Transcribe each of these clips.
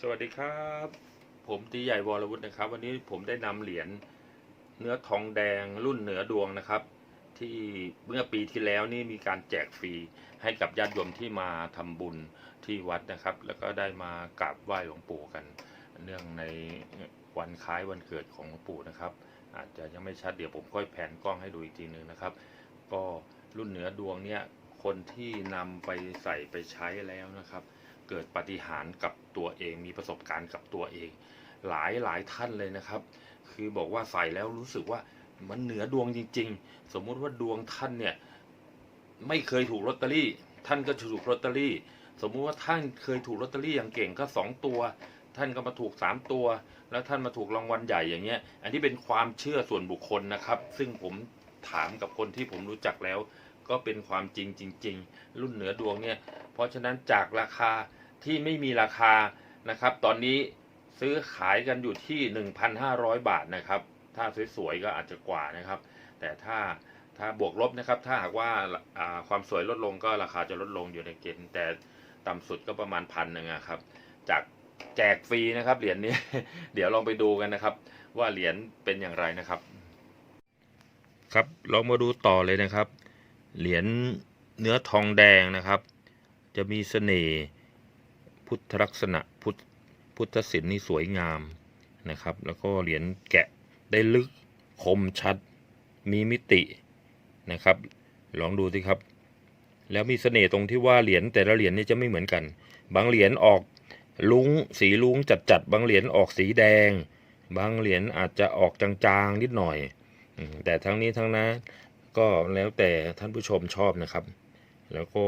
สวัสดีครับ ผมตีใหญ่วรวุฒินะครับ วันนี้ผมได้นำเหรียญเนื้อทองแดงรุ่นเหนือดวงนะครับ ที่เมื่อปีที่แล้วนี่มีการแจกฟรีให้กับญาติโยมที่มาทำบุญที่วัดนะครับ แล้วก็ได้มากราบไหว้หลวงปู่กัน เนื่องในวันคล้ายวันเกิดของหลวงปู่นะครับ อาจจะยังไม่ชัดเดี๋ยวผมค่อยแผนกล้องให้ดูอีกทีหนึ่งนะครับ ก็รุ่นเหนือดวงเนี่ยคนที่นำไปใส่ไปใช้แล้วนะครับ เกิดปฏิหารกับตัวเอง มีประสบการณ์กับตัวเอง หลายหลายท่านเลยนะครับ คือบอกว่าใส่แล้วรู้สึกว่ามันเหนือดวงจริง ๆ สมมุติว่าดวงท่านเนี่ยไม่เคยถูกลอตเตอรี่ ท่านก็ถูกลอตเตอรี่ สมมุติว่าท่านเคยถูกลอตเตอรี่อย่างเก่งก็สองตัว ท่านก็มาถูกสามตัว แล้วท่านมาถูกรางวัลใหญ่อย่างเงี้ย อันนี้เป็นความเชื่อส่วนบุคคลนะครับ ซึ่งผมถามกับคนที่ผมรู้จักแล้ว ก็เป็นความจริงจริง ๆ รุ่นเหนือดวงเนี่ย เพราะฉะนั้นจากราคา ที่ไม่มีราคานะครับ ตอนนี้ซื้อขายกันอยู่ที่ 1,500 บาทนะครับ ถ้าสวยๆก็อาจจะกว่านะครับ แต่ถ้าถ้าบวกลบนะครับ ถ้าหากว่าาความสวยลดลงก็ราคาจะลดลงอยู่ในเกณฑ์แต่ต่ำสุดก็ประมาณพันหนึ่งครับ จากแจกฟรีนะครับ เหรียญนี้ เดี๋ยวลองไปดูกันนะครับ ว่าเหรียญเป็นอย่างไรนะครับ ครับลองมาดูต่อเลยนะครับ เหรียญเนื้อทองแดงนะครับ จะมีเสน่ห์ พุทธลักษณะพุทธพุทธศิลป์นี่สวยงามนะครับ แล้วก็เหรียญแกะได้ลึกคมชัด มีมิตินะครับ ลองดูสิครับ แล้วมีเสน่ห์ตรงที่ว่าเหรียญแต่ละเหรียญนี่จะไม่เหมือนกัน บางเหรียญออกลุงสีลุงจัดๆบางเหรียญออกสีแดง บางเหรียญอาจจะออกจางๆนิดหน่อย แต่ทั้งนี้ทั้งนั้นก็แล้วแต่ท่านผู้ชมชอบนะครับ แล้วก็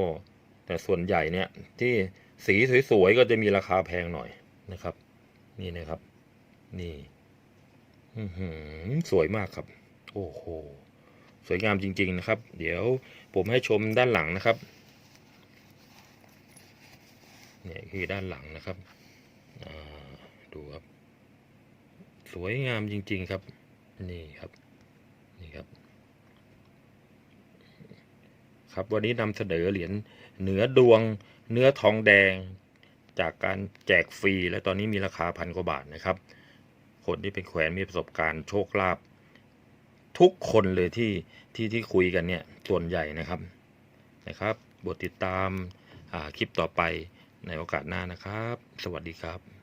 แต่ส่วนใหญ่เนี่ยที่ สีสวยๆก็จะมีราคาแพงหน่อยนะครับ นี่นะครับ นี่สวยมากครับ โอ้โหสวยงามจริง ๆ นะครับ เดี๋ยวผมให้ชมด้านหลังนะครับเนี่ยคือด้านหลังนะครับดูครับ สวยงามจริง ๆ ครับ นี่ครับ นี่ครับ ครับวันนี้นำเสนอเหรียญเหนือดวง เนื้อทองแดงจากการแจกฟรี และตอนนี้มีราคาพันกว่าบาทนะครับ คนที่เป็นแขวนมีประสบการณ์โชคลาภทุกคนเลยที่ที่ที่คุยกันเนี่ยส่วนใหญ่นะครับนะครับบทติดตามคลิปต่อไปในโอกาสหน้านะครับ สวัสดีครับ